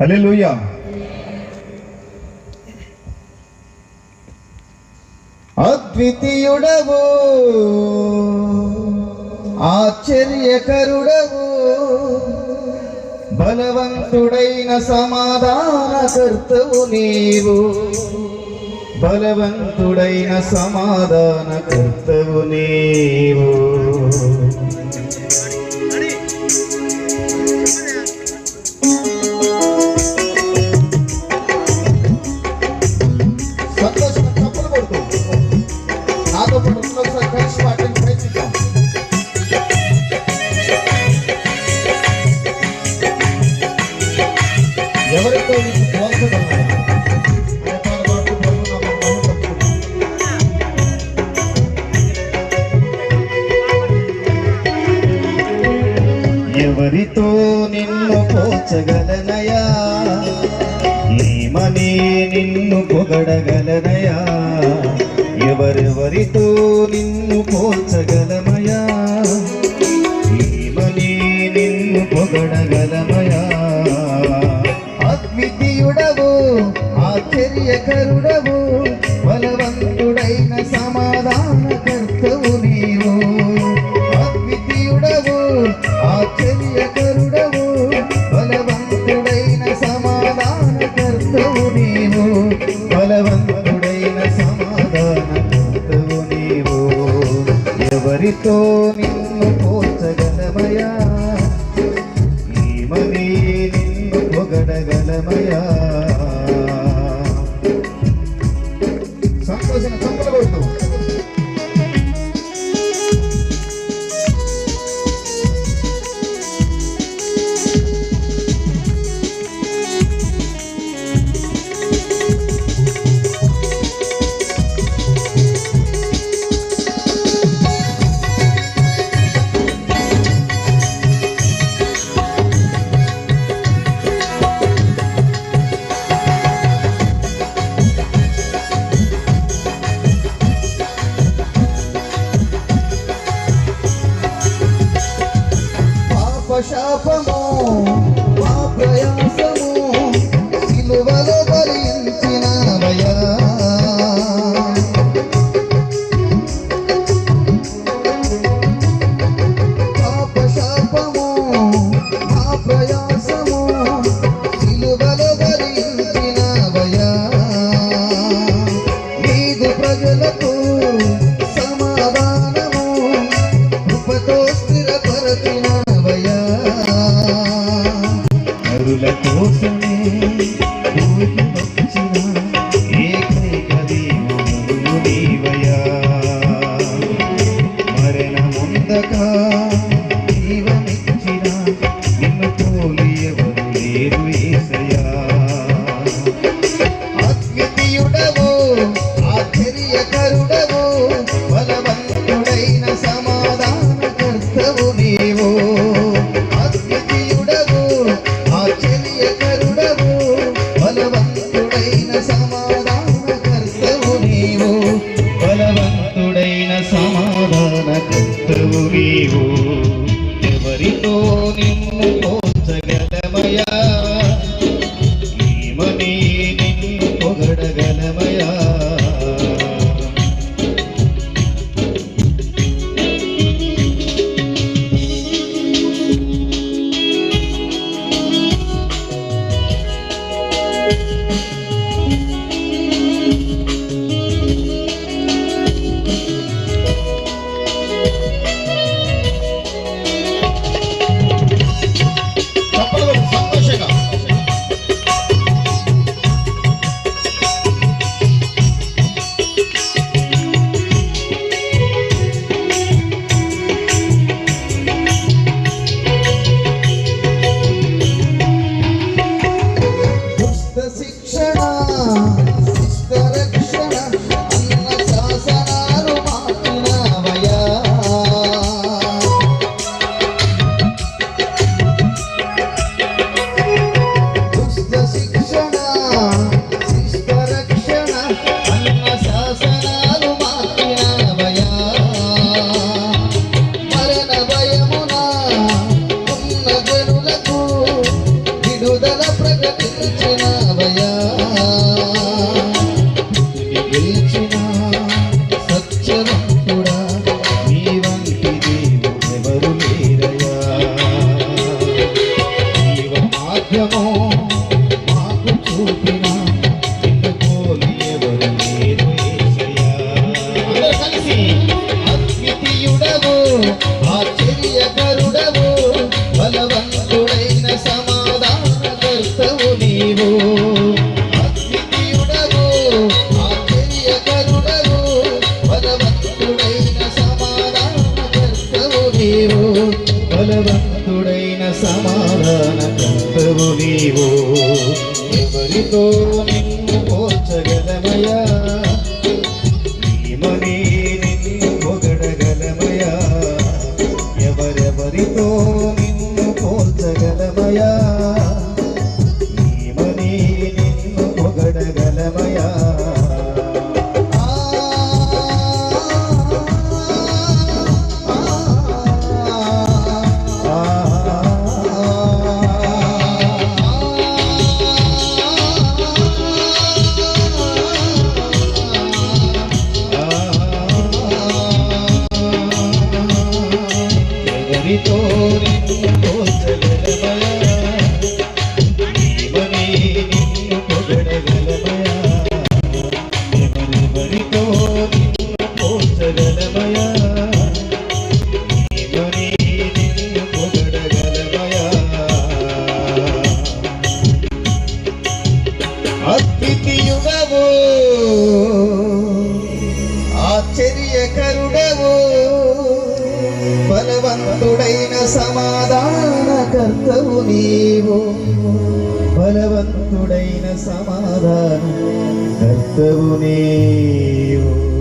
హల్లెలూయా. అద్వితీయుడవు ఆశ్చర్యకరుడవు బలవంతుడైన సమాధానకర్తవు నీవు. బలవంతుడైన సమాధానకర్తవు నీవు. ఎవరితో నిన్ను పోచగలనయా ఏమని నిన్ను పొగడగలనయా? ఎవరెవరితో నిన్ను పోల్చగలమయా బలవంతుడైన సమాధానకర్తవు నీవు. ఎవరితో నిన్ను పోల్చగలమయా ఏమని నిన్ను పొగడగలమయా chapa mão, a praia కోసమే భూమికి వచ్చిన ఏకైక దేవుడవు నీవయా మరణముందక జీవమిచ్చిన నిన్ను పోలి ఎవరు లేరు అద్వితీయుడవు నీతో నిన్ను పోల్చగలమయా నీమనే నిన్ను పొగడగలమయా ఎవరెవరితో నాథవు నీవు. బలవంతుడైన సమాధానం కర్తవు నీవు.